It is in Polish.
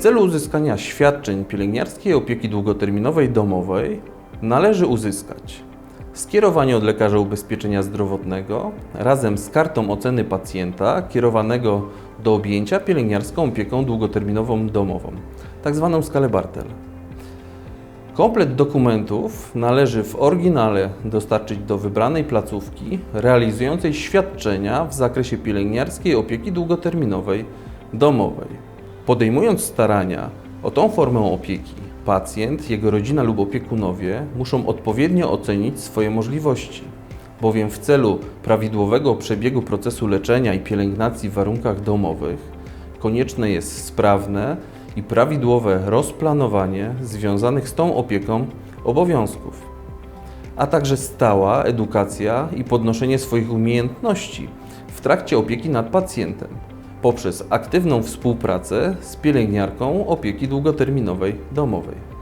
celu uzyskania świadczeń pielęgniarskiej opieki długoterminowej domowej należy uzyskać skierowanie od lekarza ubezpieczenia zdrowotnego razem z kartą oceny pacjenta kierowanego do objęcia pielęgniarską opieką długoterminową domową, tak zwaną skalę Bartel. Komplet dokumentów należy w oryginale dostarczyć do wybranej placówki realizującej świadczenia w zakresie pielęgniarskiej opieki długoterminowej domowej. Podejmując starania o tą formę opieki, pacjent, jego rodzina lub opiekunowie muszą odpowiednio ocenić swoje możliwości, bowiem w celu prawidłowego przebiegu procesu leczenia i pielęgnacji w warunkach domowych konieczne jest sprawne i prawidłowe rozplanowanie związanych z tą opieką obowiązków, a także stała edukacja i podnoszenie swoich umiejętności w trakcie opieki nad pacjentem poprzez aktywną współpracę z pielęgniarką opieki długoterminowej domowej.